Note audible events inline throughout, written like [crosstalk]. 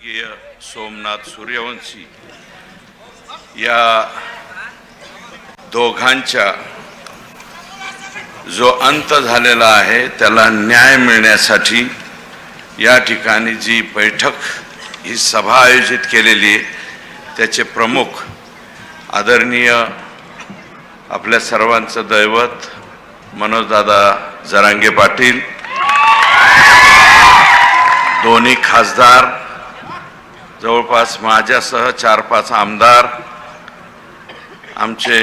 स्वर्गीय सोमनाथ सूर्यवंशी या दोघांच्या जो अंत झालेला आहे त्याला न्याय मिळण्यासाठी या ठिकाणी जी बैठक ही सभा आयोजित केलेली आहे त्याचे प्रमुख आदरणीय आपल्या सर्वांचं दैवत मनोजदादा जरांगे पाटील दोन्ही खासदार जवळपास माझ्यासह चार पाच आमदार आमचे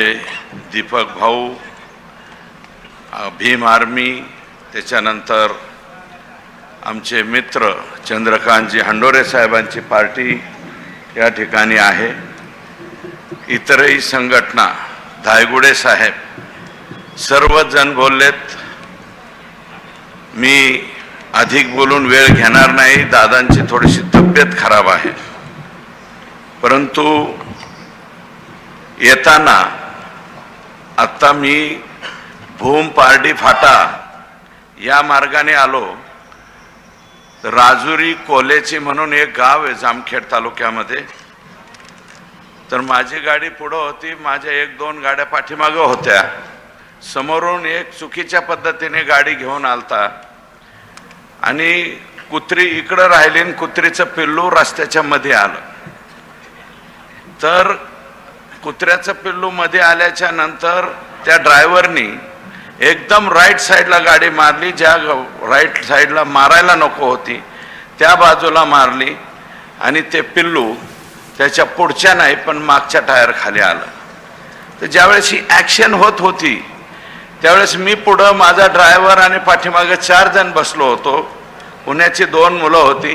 दीपक भाऊ भीम आर्मी त्याच्यानंतर आमचे मित्र चंद्रकांतजी हंडोरे साहेबांची पार्टी या ठिकाणी आहे. इतरही संघटना धायगुडे साहेब सर्वजण बोललेत मी अधिक बोलून वेळ घेणार नाही दादांची थोडीशी तब्येत खराब आहे. परंतु येताना आत्ता मी भूम पारडी फाटा या मार्गाने आलो. राजुरी कोलेची म्हणून एक गाव आहे जामखेड तालुक्यामध्ये. तर माझी गाडी पुढं होती माझ्या एक दोन गाड्या पाठीमागं होत्या. समोरून एक चुकीच्या पद्धतीने गाडी घेऊन आलता. आणि कुत्री इकडं राहिली आणि कुत्रीचं पिल्लू रस्त्याच्या मध्ये आलं. तर कुत्र्याचं पिल्लू मध्ये आल्याच्यानंतर त्या ड्रायव्हरनी एकदम राईट साईडला गाडी मारली ज्या राईट साईडला मारायला नको होती त्या बाजूला मारली आणि ते पिल्लू त्याच्या पुढच्या नाही पण मागच्या टायर खाली आलं. तर ज्यावेळेस ही ॲक्शन होत होती त्यावेळेस मी पुढं माझा ड्रायव्हर आणि पाठीमागे चार जण बसलो होतो. पुण्याची दोन मुलं होती.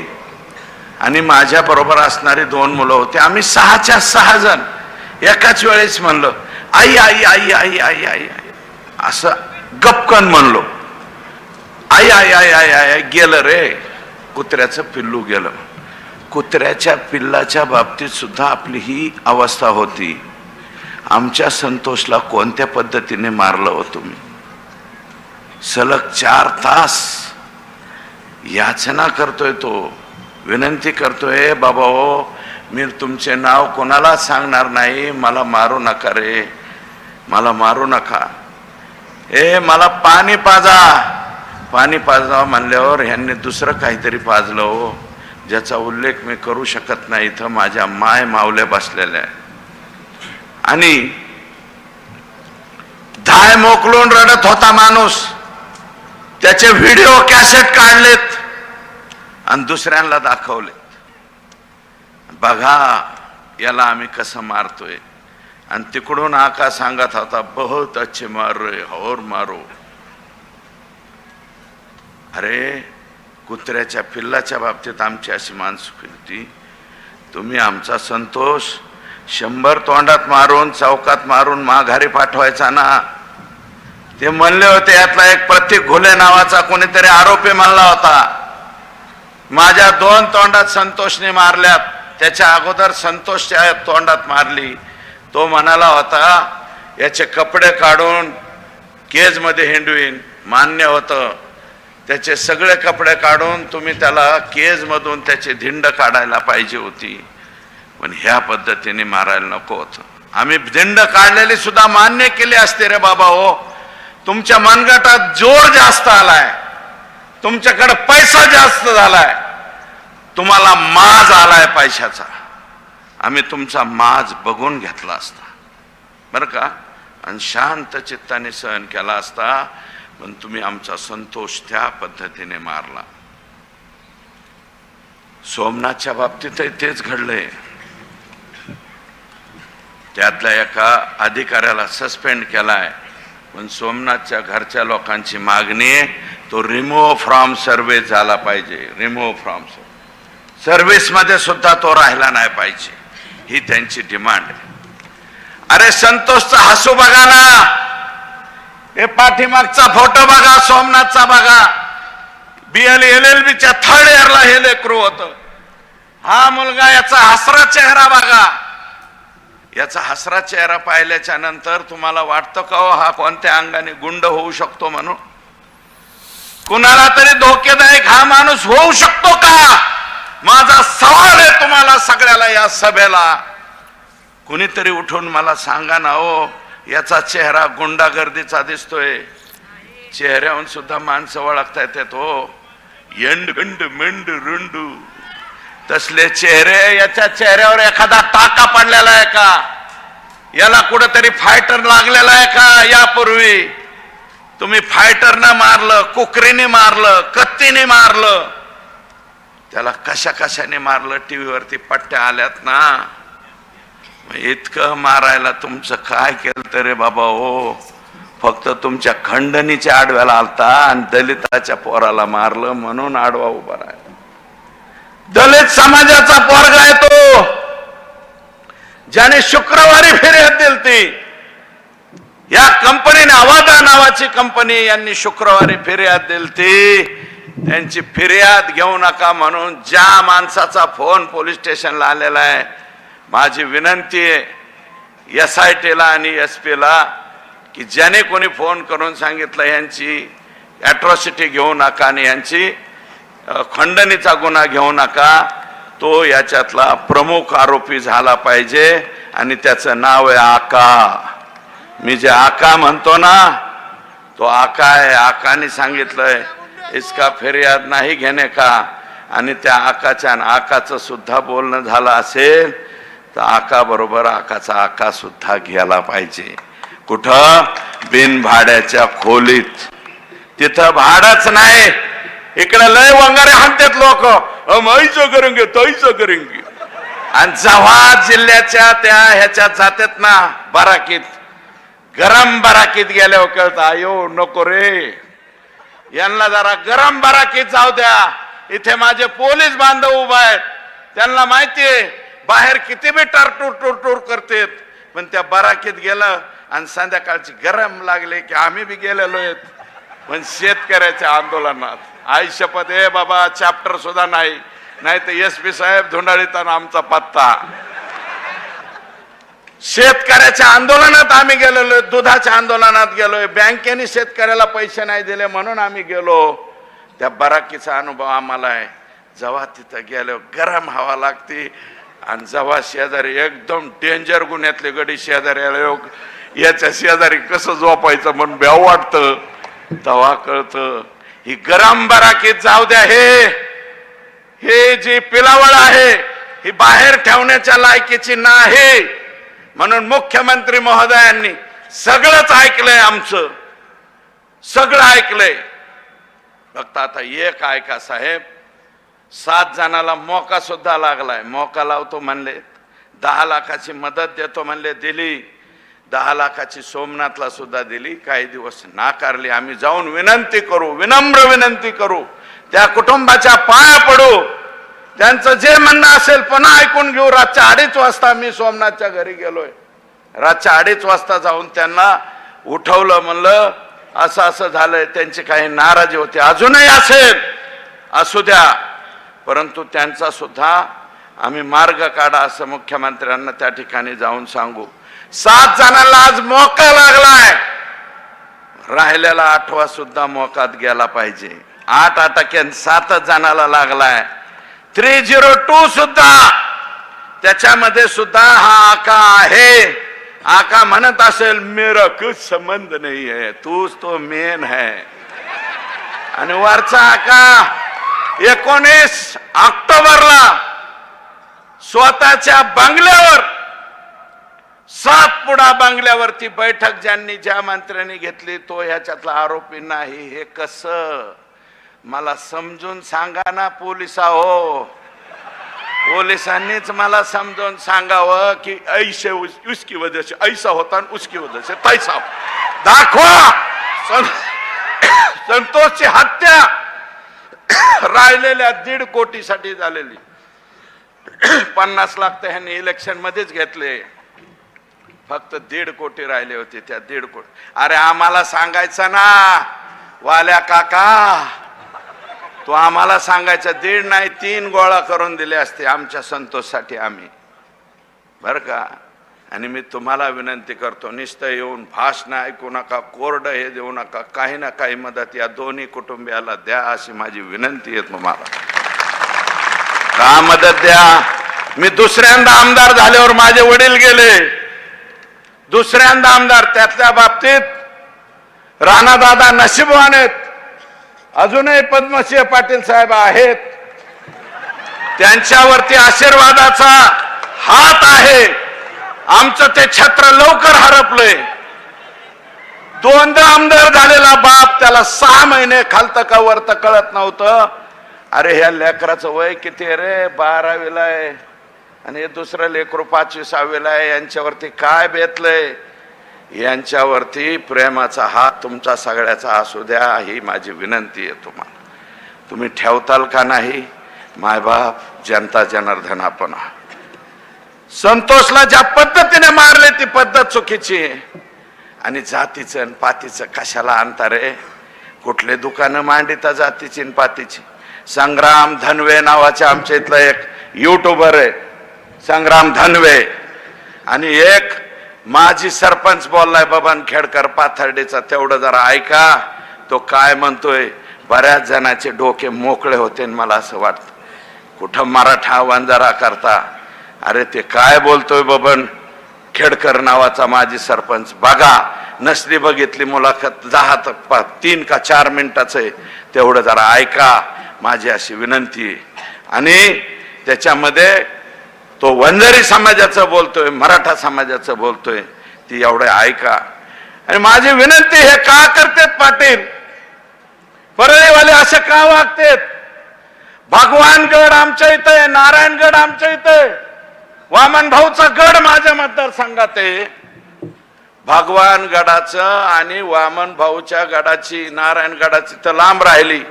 आणि माझ्या बरोबर असणारी दोन मुलं होते. आम्ही सहाच्या सहा जण. एकाच वेळेस म्हणलं आई आई आई आई आई आई आई. असं गपकन म्हणलो. आई आई आई आई आई आई गेलं रे. कुत्र्याचं पिल्लू गेलं. कुत्र्याच्या पिल्लाच्या बाबतीत सुद्धा आपली ही अवस्था होती. आमच्या संतोषला कोणत्या पद्धतीने मारलं हो तुम्ही? सलग चार तास याचना करतोय तो. विनंती करतोय बाबा हो मी तुमचे नाव कोणाला सांगणार नाही मला मारू नका रे. मला मारू नका. ए मला पाणी पाजा. पाणी पाजा म्हणल्यावर ह्यांनी दुसरं काहीतरी पाजलं हो. ज्याचा उल्लेख मी करू शकत नाही इथं माझ्या माय मावल्या बसलेल्या आणि धाय मोकलून रडत होता माणूस. त्याचे व्हिडिओ कॅसेट काढलेत. आणि दुसऱ्यांना दाखवलेत बघा याला आम्ही कसं मारतोय. आणि तिकडून आका सांगत होता बहुत अच्छे मार रे हो और मारो. अरे कुत्र्याच्या पिल्लाच्या बाबतीत आमची अशी मानसिकती तुम्ही आमचा संतोष शंभर तोंडात मारून चौकात मारून माघारी पाठवायचा ना. ते म्हणले होते यातला एक प्रतीक घुले नावाचा कोणीतरी आरोपी म्हणला होता. माझ्या दोन तोंडात संतोषने मारल्यात त्याच्या अगोदर संतोषच्या तोंडात मारली. तो म्हणाला होता याचे कपडे काढून केजमध्ये हिंडवीन. मान्य होतं. त्याचे सगळे कपडे काढून तुम्ही त्याला केजमधून त्याची धिंड काढायला पाहिजे होती. पण ह्या पद्धतीने मारायला नको होतं. आम्ही धिंड काढलेली सुद्धा मान्य केली असते रे बाबा हो. तुमच्या मनगटात जोर जास्त आलाय. तुमच्याकडे पैसा जास्त झालाय. तुम्हाला माज आलाय पैशाचा. आम्ही तुमचा माज बघून घेतला असता. बरं का? आणि शांत चित्ताने सहन केला असता पण तुम्ही आमचा संतोष त्या पद्धतीने मारला. सोमनाथच्या बाबतीतही तेच घडलंय. त्यातल्या एका अधिकाऱ्याला सस्पेंड केलाय. पण सोमनाथच्या घरच्या लोकांची मागणी आहे तो रिमूव्ह फ्रॉम सर्वे झाला पाहिजे. रिमूव्ह फ्रॉम सर्व्हिसमध्ये सुद्धा तो राहिला नाही पाहिजे. ही त्यांची डिमांड आहे. अरे संतोषचा हसू बघा ना. हे पाठीमागचा फोटो बघा सोमनाथचा बघा. बीएल एल एल बीच्या थर्ड इयरला हे लेकरू होत. हा मुलगा याचा हसरा चेहरा बघा. याचा हसरा चेहरा पाहिल्याच्या नंतर तुम्हाला वाटतं का हा कोणत्या अंगाने गुंड होऊ शकतो म्हणून? कुणाला तरी धोकेदायक हा माणूस होऊ शकतो का? माझा सवाल आहे तुम्हाला सगळ्याला या सभेला. कुणीतरी उठून मला सांगा ना हो याचा चेहरा गुंडागर्दीचा दिसतोय. चेहऱ्याहून सुद्धा माणसं ओळखता येतात हो एंड गंड मेंड रुंडू तसले चेहरे याच्या चेहऱ्यावर एखादा टाका पडलेला आहे का? याला कुठंतरी फायटर लागलेला आहे का यापूर्वी? तुम्ही फायटरनं मारलं कुकरीने मारलं कत्तीने मारलं. त्याला कशा कशाने मारलं टीव्हीवरती पट्ट्या आल्यात ना? इतकं मारायला तुमचं काय केलं तरी बाबा हो. फक्त तुमच्या खंडणीच्या आडव्याला आलता आणि दलिताच्या पोराला मारलं म्हणून आडवा उभा राहिला. दलित समाजाचा पोरगा आहे तो. ज्याने शुक्रवारी फिर्याद दिली ती या कंपनीने अवादा नावाची कंपनी यांनी शुक्रवारी फिर्याद दिलती त्यांची फिर्याद घेऊ नका म्हणून ज्या माणसाचा फोन पोलीस स्टेशनला आलेला आहे माझी विनंती आहे एस आय टीला आणि एस पीला की ज्याने कोणी फोन करून सांगितलं यांची ॲट्रॉसिटी घेऊ नका आणि यांची खंडणीचा गुन्हा घेऊ नका. तो याच्यातला प्रमुख आरोपी झाला पाहिजे आणि त्याचं नाव आहे आका. मी जे आका म्हणतो ना तो आका आहे. आकाने सांगितलंय इसका फिर्याद नाही घेणे का? आणि त्या आकाच्या आकाचं सुद्धा बोलणं झालं असेल तर आका बरोबर आकाचा आका सुद्धा घ्यायला पाहिजे. कुठं? बिन भाड्याच्या खोलीत. तिथं भाडच नाही. इकडे लय वंगारे हाणतात लोक. मैचं करेंगे तैचं करेंगे. आणि जव्हा जिल्ह्याच्या त्या ह्याच्यात जातात ना बराकीत गरम बराकीत गेल्यावर कळत आयो नको रे. यांना जरा गरम बराकीत जाऊ द्या. इथे माझे पोलीस बांधव उभा आहेत. त्यांना माहितीये बाहेर किती बी टरटूर टूर करतेत. पण त्या बराकीत गेलं आणि संध्याकाळची गरम लागले की आम्ही बी गेलेलो आहेत. पण शेतकऱ्याच्या आंदोलनात. आई शपथ ए बाबा चॅप्टर सुद्धा नाही. नाही तर एस पी साहेब धुंडाळीताना आमचा पत्ता. शेतकऱ्याच्या आंदोलनात आम्ही गेलेलो दुधाच्या आंदोलनात गेलोय बँकेने शेतकऱ्याला पैसे नाही दिले म्हणून आम्ही गेलो. त्या बराकीचा अनुभव आम्हाला आहे. जेव्हा तिथं गेलो गरम हवा लागते. आणि जेव्हा शेजारी एकदम डेंजर गुन्ह्यातले गडी शेजारी आले. याच्या शेजारी कसं झोपायचं म्हणून ब्याव वाटतं. तवा कळत ही गरम बराकीत जाऊ द्या हे. हे जी पिलावळ आहे ही बाहेर ठेवण्याच्या लायकीची नाही. म्हणून मुख्यमंत्री महोदयांनी सगळंच ऐकलंय आमचं. सगळं ऐकलंय. फक्त आता एक ऐका साहेब. सात जणाला मोका सुद्धा लागलाय. मोका लावतो म्हणले. दहा लाखाची मदत देतो म्हणले दिली. दहा लाखाची सोमनाथला सुद्धा दिली. काही दिवस नाकारली. आम्ही जाऊन विनंती करू विनम्र विनंती करू. त्या कुटुंबाच्या पाया पडू. त्यांचं जे म्हणणं असेल पुन्हा ऐकून घेऊ. रातच्या अडीच वाजता मी सोमनाथच्या घरी गेलोय. रातच्या अडीच वाजता जाऊन त्यांना उठवलं म्हणलं असं असं झालंय. त्यांची काही नाराजी होती. अजूनही असेल. असू द्या. परंतु त्यांचा सुद्धा आम्ही मार्ग काढा असं मुख्यमंत्र्यांना त्या ठिकाणी जाऊन सांगू. सात जणांना आज मोका लागलाय. राहिलेला आठवा सुद्धा मोकात गेला पाहिजे. आठ अटक्यान सातच जणाला लागलाय. थ्री झिरो टू सुद्धा. त्याच्यामध्ये सुद्धा हा आका आहे. आका म्हणत असेल मेरा कुछ संबंध नाही है. तूच तो मेन है. आणि वरचा आका एकोणीस ऑक्टोबरला स्वतःच्या बंगल्यावर सातपुडा बांगल्यावरती बैठक ज्यांनी ज्या मंत्र्यांनी घेतली तो ह्याच्यातला आरोपी नाही. हे कस? मला समजून सांगा ना पोलिसा हो पोलिसांनीच मला समजून सांगावं की ऐसे उस, उसकी वजह से ऐसा होता आणि उसकी वजह से तैसा हो. दाखवा! सं- संतोषची हत्या राहिलेल्या दीड कोटीसाठी झालेली. पन्नास लाख तर ह्यांनी इलेक्शन मध्येच घेतले. फक्त दीड कोटी राहिले होते त्या दीड कोटी. अरे आम्हाला सांगायचं ना वाल्या काका. तो आम्हाला सांगायचा दीड नाही तीन गोळा करून दिले असते आमच्या संतोषसाठी आम्ही. बर का? आणि मी तुम्हाला विनंती करतो निस्त येऊन भाषण ऐकू नका कोरड हे देऊ नका काही ना काही मदत या दोन्ही कुटुंबियाला द्या अशी माझी विनंती आहे तुम्हाला. का मदत द्या? मी दुसऱ्यांदा आमदार झाल्यावर माझे वडील गेले. दुसऱ्यांदा आमदार त्यातल्या बाबतीत राणादादा नशीबवान आहेत. अजूनही पद्मसिंह पाटील साहेब आहेत. त्यांच्यावरती आशीर्वादाचा हात आहे. आमचं ते छत्र लवकर हरपलंय. दोनदा आमदार झालेला बाप त्याला सहा महिने खालत का वरत कळत नव्हतं. अरे ह्या लेकराचं वय किती रे? बारावीला आहे. आणि हे दुसरं लेकरू पाचवी सहावीला आहे यांच्यावरती काय बेतलंय? यांच्यावरती प्रेमाचा हात तुमचा सगळ्याचा असू द्या ही माझी विनंती आहे तुम्हाला. तुम्ही ठेवताल का नाही? मायबाप जनता जनार्दन आपण संतोषला ज्या पद्धतीने मारले ती पद्धत चुकीची आहे. आणि जातीचं आणि पातीचं कशाला आणता रे कुठले दुकानं मांडिता जातीची आणि पातीची? संग्राम धनवे नावाचे आमच्या इथलं एक युट्यूबर आहे. संग्राम धनवे. आणि एक माजी सरपंच बोललाय बबन खेडकर पाथर्डीचा तेवढं जरा ऐका तो काय म्हणतोय बऱ्याच जणांचे डोके मोकळे होते मला असं वाटतं कुठं मराठा वंजारा करता. अरे ते काय बोलतोय बबन? खेडकर नावाचा माजी सरपंच. बघा नसली बघितली मुलाखत दहा तर प- तीन का चार मिनिटाचं आहे. तेवढं जरा ऐका माझी अशी विनंती आणि त्याच्यामध्ये तो वंजारी समाजाचं बोलतोय मराठा समाजाचं बोलतोय ती एवढं ऐका. आणि माझी विनंती हे का करतेत पाटील? परळीवाले असे का वागतेत? भगवानगड आमच्या इथं आहे नारायणगड आमच्या इथं आहे. वामन भाऊचा गड माझ्या मतदारसंघात आहे. भगवान गडाचं आणि वामन भाऊच्या गडाची नारायण गडाची तर लांब राहिली.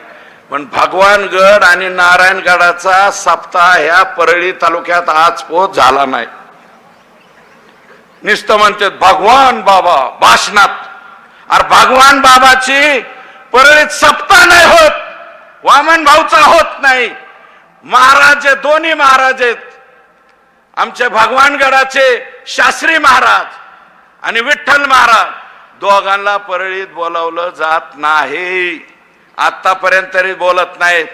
पण भगवानगड आणि नारायणगडाचा सप्ताह ह्या परळी तालुक्यात आज पोच झाला नाही. निस्त म्हणतात भगवान बाबा भाषणात अरे भगवान बाबाची परळीत सप्ताह नाही होत वामन भाऊचा होत नाही. महाराज दोन्ही महाराज आहेत. आमचे भगवानगडाचे शास्त्री महाराज आणि विठ्ठल महाराज दोघांना परळीत बोलावलं जात नाही. आत्तापर्यंत तरी बोलत नाहीत.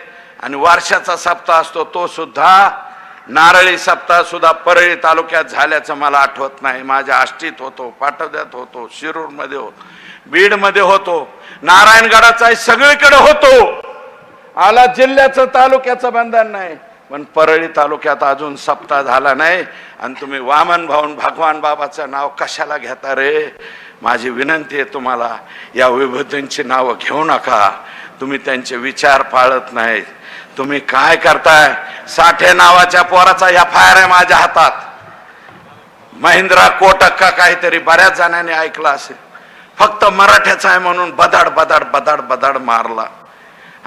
आणि वर्षाचा सप्ताह असतो तो सुद्धा नारळी सप्ताह सुद्धा परळी तालुक्यात झाल्याचं मला आठवत नाही. माझ्या आष्टीत होतो पाटोद्यात होतो शिरूरमध्ये होतो बीडमध्ये होतो नारायणगडाचा सगळीकडे होतो. आला जिल्ह्याचं तालुक्याचं बंधन नाही. पण परळी तालुक्यात अजून सप्ताह झाला नाही. आणि तुम्ही वामन भाऊन भगवान बाबाचं नाव कशाला घेता रे? माझी विनंती आहे तुम्हाला या विभूतींची नावं घेऊ नका. तुम्ही त्यांचे विचार पाळत नाहीत तुम्ही काय करताय? साठे नावाच्या पोराचा या फायर आहे माझ्या हातात. महिंद्रा कोटक का काहीतरी बऱ्याच जणांनी ऐकलं असेल. फक्त मराठ्याचा आहे म्हणून बदाड बदाड बदाड बदाड मारला.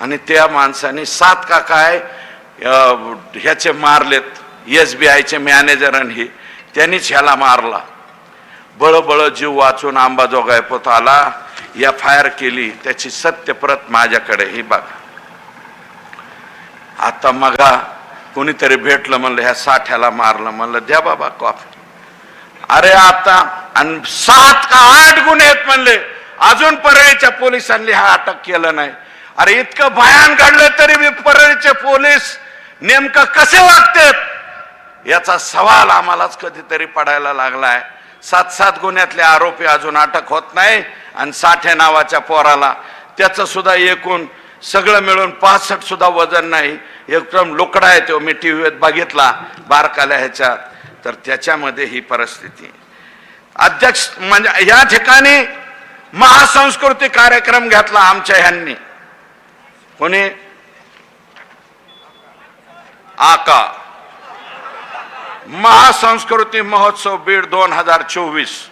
आणि त्या माणसाने सात का काय ह्याचे मारलेत. एस बी आयचे मॅनेजर आणि हे. त्यांनीच ह्याला मारला. बळबळ जीव वाचून आंबाजोगाई पोत आला. एफ आय आर केली त्याची सत्यप्रत माझ्याकडे. ही बघा. आता मगा कोणीतरी भेटलं म्हणलं ह्या साठ्याला मारलं म्हणलं द्या बाबा कॉफी. अरे आता आणि सात का आठ गुन्हे आहेत म्हणले. अजून परळीच्या पोलिसांनी हा अटक केलं नाही. अरे इतकं भयान घडलं तरी मी परळीचे पोलीस नेमकं कसे वागतात? याचा सवाल आम्हालाच कधीतरी पडायला लागलाय. सात सात गुन्ह्यातले आरोपी अजून अटक होत नाही आणि साठे नावाच्या पोराला त्याचं सुद्धा एकूण सगळं मिळून पासष्ट सुद्धा वजन नाही. एकदम लोकडा आहे तो मी टी व्हीत बघितला बारकाल्या ह्याच्यात. तर त्याच्यामध्ये ही परिस्थिती. अध्यक्ष म्हणजे या ठिकाणी महासंस्कृती कार्यक्रम घेतला आमच्या ह्यांनी. कोणी? आका. महासंस्कृती महोत्सव बीड दोन हजार चोवीस.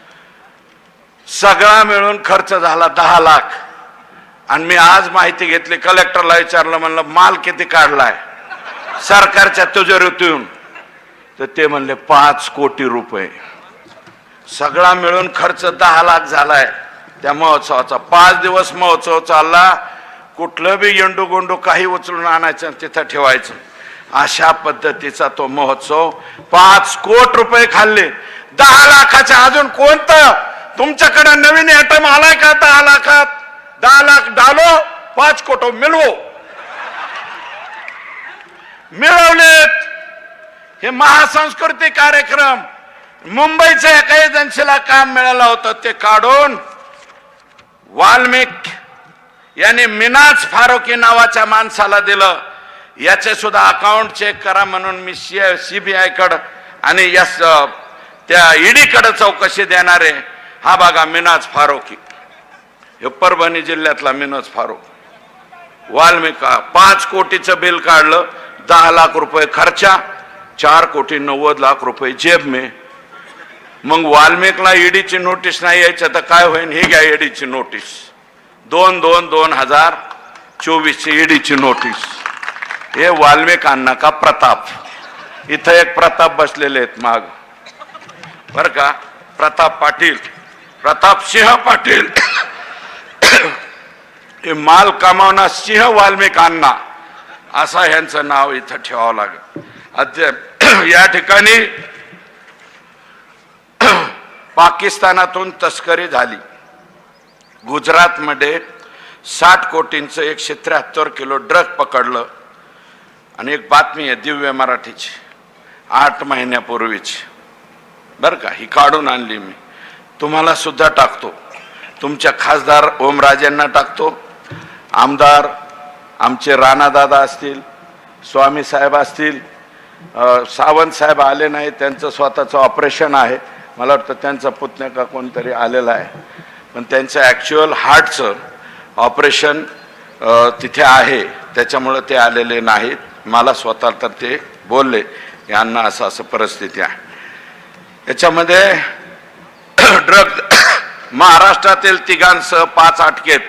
सगळा मिळून खर्च झाला दहा लाख. आणि मी आज माहिती घेतली कलेक्टरला विचारलं म्हणलं माल किती काढलाय? सरकारच्या तिजोरीतून. तर ते म्हणले पाच कोटी रुपये. सगळा मिळून खर्च दहा लाख झालाय. त्या महोत्सवाचा पाच दिवस महोत्सव चालला. कुठलं बी येंडू गोंडू काही उचलून आणायचं आणि तिथं ठेवायचं. अशा पद्धतीचा तो महोत्सव पाच कोट रुपये खाल्ले. दहा लाखाच्या अजून कोणतं? तुमच्याकडे नवीन आयटम आलाय का दहा लाखात? दहा लाख डालो पाच कोट मिळवो. मिळवलेत. हे महासंस्कृती कार्यक्रम. मुंबईच्या एका एजन्सीला काम मिळालं होतं ते काढून वाल्मिक यांनी मिनाज फारुकी नावाच्या माणसाला दिलं. याचे सुद्धा अकाउंट चेक करा म्हणून मी सी सीबीआय आयकडं आणि यस त्या ईडी कडे चौकशी देणारे हा बघा मिनाज फारुकी. हे परभणी जिल्ह्यातला मिनाज फारुक. वाल्मिका पाच कोटीचं बिल काढलं दहा लाख रुपये खर्चा चार कोटी नव्वद लाख रुपये जेब मे. मग वाल्मिकला ईडीची नोटीस नाही यायचं तर काय होईल ही घ्या ईडीची नोटीस दोन दोन दोन हजार चोवीसची ईडीची नोटीस हे वाल्मिकांना का प्रताप? इथं एक प्रताप बसलेले आहेत माग. बर का? प्रताप पाटील. प्रताप सिंह पाटील. हे माल कमावणार सिंह वाल्मिकांना. असा ह्यांचं नाव इथं ठेवावं लागेल. अद्याप या ठिकाणी पाकिस्तानातून तस्करी झाली. गुजरातमध्ये साठ कोटींचं एकशे त्र्याहत्तर किलो ड्रग पकडलं. आणि एक बातमी आहे दिव्य मराठीची. आठ महिन्यापूर्वीची. बरं का? ही काढून आणली मी. तुम्हाला सुद्धा टाकतो. तुमच्या खासदार ओमराजेंना टाकतो. आमदार आमचे राणादादा असतील स्वामी साहेब असतील सावंत साहेब आले नाही त्यांचं स्वतःचं ऑपरेशन आहे. मला वाटतं त्यांचा पुतण्या का कोणतरी आलेला आहे. पण त्यांचं ॲक्च्युअल हार्टचं ऑपरेशन तिथे आहे. त्याच्यामुळं ते आलेले नाहीत. मला स्वतः तर ते बोलले यांना असं असं परिस्थिती आहे. याच्यामध्ये [clears throat] ड्रग [clears throat] महाराष्ट्रातील तिघांसह पाच अटकेत.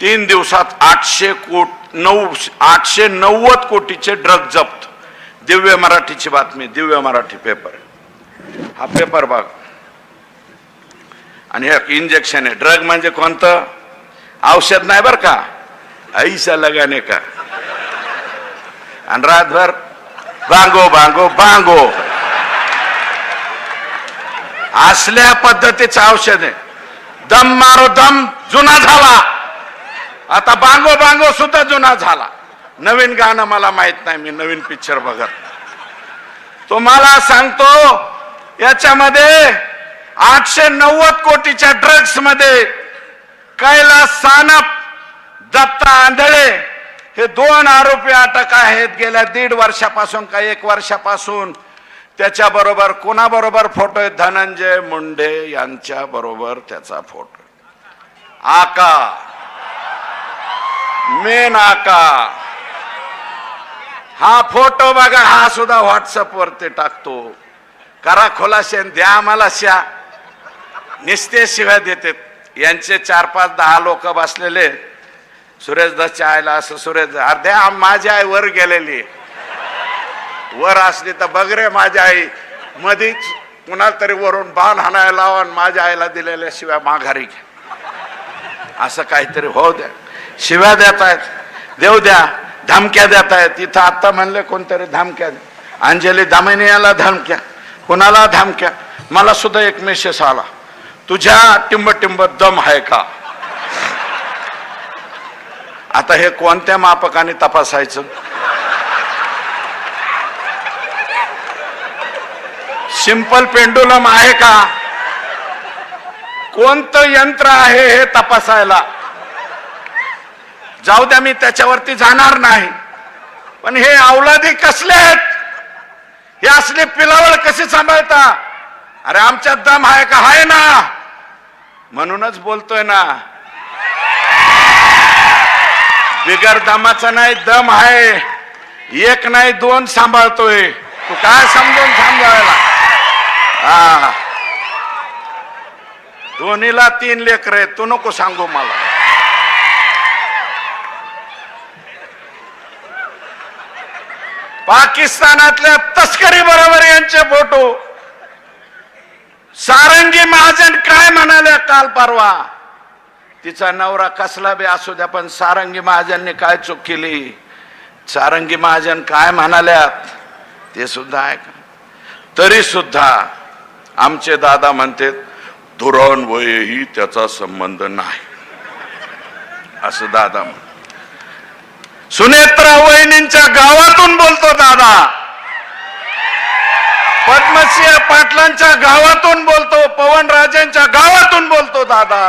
तीन दिवसात आठशे कोट नऊ आठशे नव्वद कोटीचे ड्रग जप्त. दिव्य मराठीची बातमी दिव्य मराठी पेपर हा पेपर बघ. आणि हे इंजेक्शन आहे. ड्रग म्हणजे कोणतं? औषध नाही बरं का? ऐसा लगाने का? आणि रातभर बांगो बांगो बांगो असल्या पद्धतीचं औषध आहे. दम मारो दम जुना झाला. आता बांगो बांगो सुद्धा जुना झाला. नवीन गाणं मला माहीत नाही मी नवीन पिक्चर बघत तुम्हाला सांगतो याच्यामध्ये आठशे नव्वद कोटीच्या ड्रग्समध्ये कैलास सानप दत्ता आंधळे हे दोन आरोपी अटक आहेत. गेल्या दीड वर्षापासून का एक वर्षापासून त्याच्याबरोबर कोणाबरोबर फोटो आहे धनंजय मुंडे यांच्या बरोबर त्याचा फोटो आका. मेन आका. हा फोटो बघा हा सुद्धा व्हॉट्सअप वरती टाकतो. करा खोलाशे द्या आम्हाला शा निस्ते शिवाय देते. यांचे चार पाच दहा लोक बसलेले सुरेश आईला असं सुरेश अर्ध्या माझी आई वर गेलेली. वर असली तर बघ रे माझी आई. मधीच कुणाला तरी वरून बाण हाणायला लावा आणि माझ्या आईला दिलेल्या शिव्या माघारी घ्या असं काहीतरी हो द्या शिव्या देत आहेत देव द्या. धमक्या देत आहेत इथं आत्ता म्हणले कोणतरी धमक्या द्या अंजली दामिनियाला धमक्या. कुणाला धमक्या? मला सुद्धा एक मेसेज आला. तुझ्या टिंब टिंब दम आहे का? आता हे कोणत्या मापकाने तपासायचं? सिंपल पेंडुलम आहे का? कोणतं यंत्र आहे हे तपासायला? जाऊ द्या मी त्याच्यावरती जाणार नाही. पण हे अवलादी कसले आहेत? हे असले पिलावळ कसे सांभाळता? अरे आमच्यात दम आहे का? आहे ना. म्हणूनच बोलतोय ना. बिगर दमाचा नाही दम आहे. एक नाही दोन सांभाळतोय. तू काय समजून सांभाळायला हा. दोन्हीला तीन लेकर आहेत. तू नको सांगू मला. पाकिस्तानातल्या तस्करी बरोबर यांचे फोटो. सारंगी महाजन काय म्हणाले काल परवा? तिचा नवरा कसला बी असू द्या पण सारंगी महाजनने काय चूक केली? सारंगी महाजन काय म्हणाल्यात? ते सुद्धा आहे का तरी सुद्धा आमचे दादा म्हणते धुरण वयही त्याचा संबंध नाही. असं दादा म्हण सुनेत्रा वहिनींच्या गावातून बोलतो दादा. पद्मसिंह पाटलांच्या गावातून बोलतो पवन राजांच्या गावातून बोलतो दादा.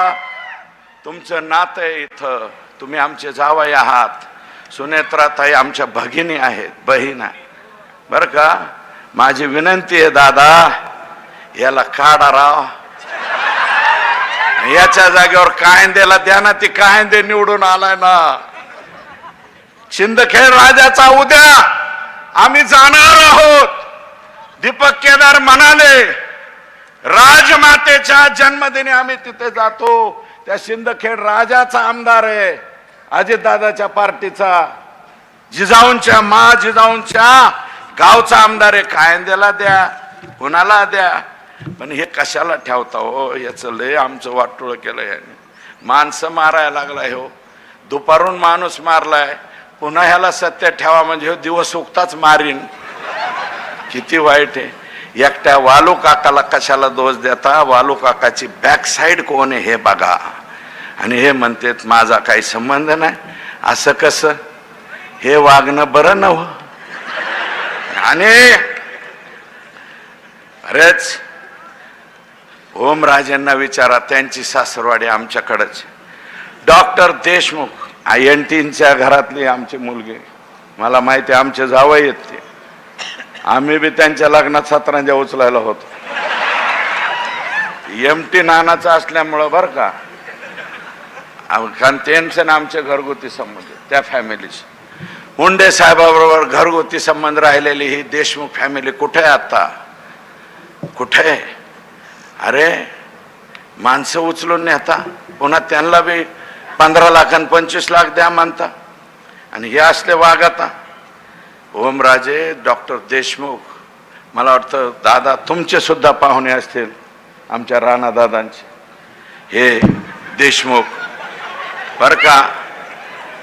तुमचं नातं आहे इथं. तुम्ही आमचे जावई आहात. सुनेत्राताई आमच्या भगिनी आहेत बहीण आहे. बरं का? माझी विनंती आहे दादा याला काढा राव. याच्या जागेवर कायंदेला द्या ना ती कायंदे निवडून आलाय ना. शिंदखेड राजाचा उद्या आम्ही जाणार आहोत. दीपक केदार म्हणाले राजमातेच्या जन्मदिनी आम्ही तिथे जातो. त्या शिंदखेड राजाचा आमदार आहे अजितदादाच्या पार्टीचा. जिजाऊंच्या मा जिजाऊंच्या गावचा आमदार आहे. कायंद्याला द्या कुणाला द्या. पण हे कशाला ठेवता हो? याचं लय आमचं वाटोळ केलं याने. माणसं मारायला लागलाय हो. दुपारून माणूस मारलाय. पुन्हा ह्याला सत्य ठेवा म्हणजे हो दिवस उगताच मारीन. किती वाईट आहे. एकट्या वालू काकाला कशाला दोष देता? वालू काकाची बॅक साईड कोण आहे हे बघा. आणि हे म्हणतात माझा काही संबंध नाही. असं कसं? हे वागणं बरं नव हो. आणि अरेच ओमराजेंना विचारा त्यांची सासरवाडी आमच्याकडच डॉक्टर देशमुख आय एन टीनच्या घरातली आमची मुलगी. मला माहिती आहे, आमचे जावई येत ते. आम्ही बी त्यांच्या लग्नात सतरांजा उचलायला होतो. एम टी नानाचं असल्यामुळं बरं का? अहो, कारण त्यांचं ना आमचे घरगुती संबंध त्या फॅमिलीचे. मुंडे साहेबाबरोबर घरगुती संबंध राहिलेली ही देशमुख फॅमिली कुठे आहे आता? कुठे? आहे? अरे माणसं उचलून नेता पुन्हा त्यांना बी पंधरा लाख आणि पंचवीस लाख द्या म्हणता. आणि हे असले वाघ आता. ओमराजे डॉक्टर देशमुख मला वाटतं दादा तुमचेसुद्धा पाहुणे असतील आमच्या राणा दादांचे. हे देशमुख बर का?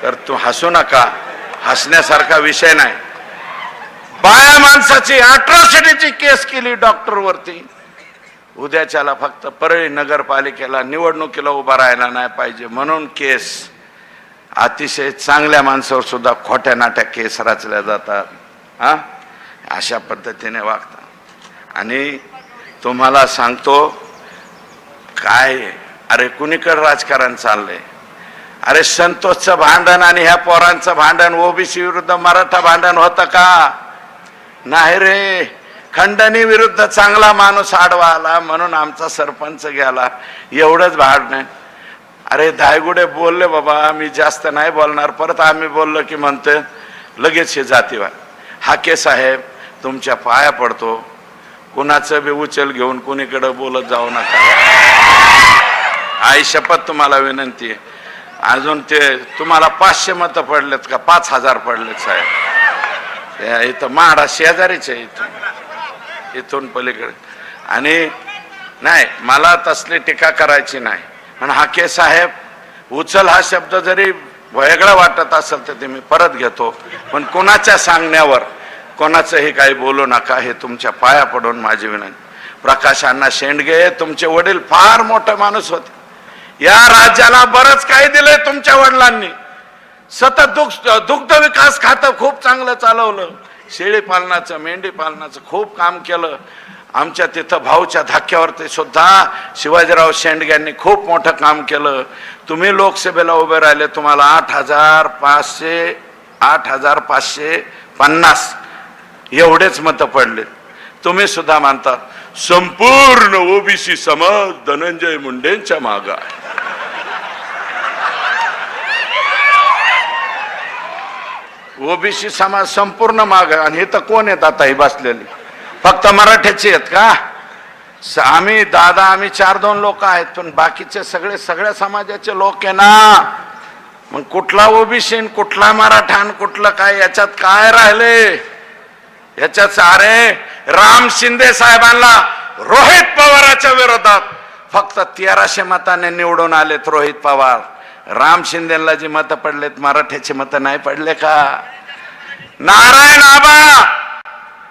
तर तू हसू नका. हसण्यासारखा विषय नाही. बाया माणसाची अट्रॉसिटीची केस केली डॉक्टरवरती. उद्याच्याला फक्त परळी नगरपालिकेला निवडणुकीला उभा राहायला नाही पाहिजे म्हणून केस. अतिशय चांगल्या माणसावर सुद्धा खोट्या नाट्या केस रचल्या जातात हा? अशा पद्धतीने वागतात. आणि तुम्हाला सांगतो काय अरे कुणीकडे राजकारण चाललंय? अरे संतोषचं भांडण आणि ह्या पोरांचं भांडण ओबीसी विरुद्ध मराठा भांडण होतं का? नाही रे. खंडणी विरुद्ध चांगला माणूस आडवा आला म्हणून आमचा सरपंच गेला. एवढंच भांडण. अरे धायगुडे बोलले बाबा मी जास्त नाही बोलणार. परत आम्ही बोललो की म्हणते लगेच हे जातीवाद. हाके साहेब तुमच्या पाया पडतो. कुणाचं बी उचल घेऊन कुणीकडं बोलत जाऊ नका. आई शपथ तुम्हाला विनंती आहे. अजून ते तुम्हाला पाचशे मतं पडलेत का? पाच हजार पडलेत साहेब. इथं माडा शेजारीच आहे इथून. इथून पलीकडे. आणि नाही मला तसली टीका करायची नाही. पण हाके साहेब उचल हा शब्द जरी वेगळा वाटत असेल तर ते मी परत घेतो. पण कोणाच्या सांगण्यावर कोणाचंही काही बोलू नका हे तुमच्या पाया पडून माझी विनंती. प्रकाश अण्णा शेंडगे तुमचे वडील फार मोठे माणूस होते. या राज्याला बरंच काही दिलंय तुमच्या वडिलांनी. सतत दुग्ध दुग्ध विकास खातं खूप चांगलं चालवलं. शेळी पालनाचं मेंढी पालनाचं खूप काम केलं. आमच्या तिथं भाऊच्या धाक्यावरती सुद्धा शिवाजीराव शेंडग्यांनी खूप मोठं काम केलं. तुम्ही लोकसभेला उभे राहिले तुम्हाला आठ हजार पाचशे आठ हजार पाचशे पन्नास एवढेच मतं पडले. तुम्ही सुद्धा मानता संपूर्ण ओबीसी समाज धनंजय मुंडेंच्या मागा ओबीसी समाज संपूर्ण माग आणि हे तर कोण येत आता ही बसलेली? फक्त मराठ्याची आहेत का? आम्ही दादा आम्ही चार दोन लोक आहेत पण बाकीचे सगळे सगळ्या समाजाचे लोक आहे ना. मग कुठला ओबीसी कुठला मराठा कुठलं काय याच्यात काय राहिले? याच्यात अरे राम शिंदे साहेबांना रोहित पवाराच्या विरोधात फक्त तेराशे मताने निवडून आलेत रोहित पवार. राम शिंदेला जी मतं पडलेत मराठ्याची मतं नाही पडले का? नारायण आबा!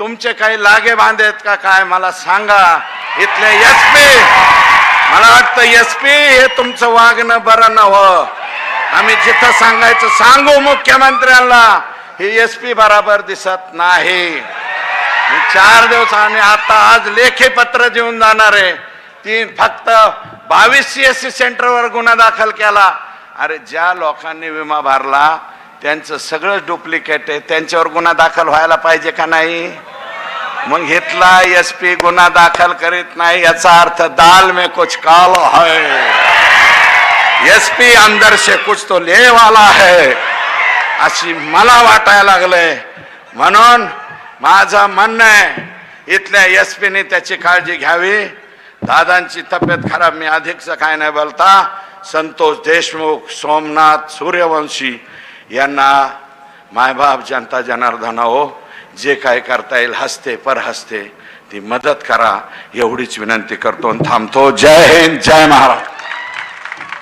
तुमचे काही लागे बांधे आहेत का? काय? मला सांगा. इथले एस पी मला वाटतं एस पी हे तुमचं वागणं बरं नव्हं. आम्ही जिथं सांगायचं सांगू मुख्यमंत्र्यांना. हे एस पी बराबर दिसत नाही. चार दिवस आणि आता आज लेखी पत्र देऊन जाणार आहे. ती फक्त बावीस सी एस सी सेंटरवर गुन्हा दाखल केला. अरे ज्या लोकांनी विमा भरला त्यांचं सगळं डुप्लिकेट आहे. त्यांच्यावर गुन्हा दाखल व्हायला पाहिजे का नाही? मग घेतला एस पी गुन्हा दाखल करीत नाही याचा अर्थ दाल में कुछ कालो है. एस पी अंदर से कुछ तो ले वाला है. अशी मला वाटायला लागलंय. म्हणून माझं म्हणणं आहे इथल्या एस पीने त्याची काळजी घ्यावी. दादांची तब्येत खराब मी अधिकचं काय नाही बोलता. संतोष देशमुख सोमनाथ सूर्यवंशी यांना मायबाप जनता जनार्दनाओ हो जे काय करता येईल हसते पर हसते ती मदत करा एवढीच विनंती करतो आणि थांबतो. जय हिंद जय महाराष्ट्र.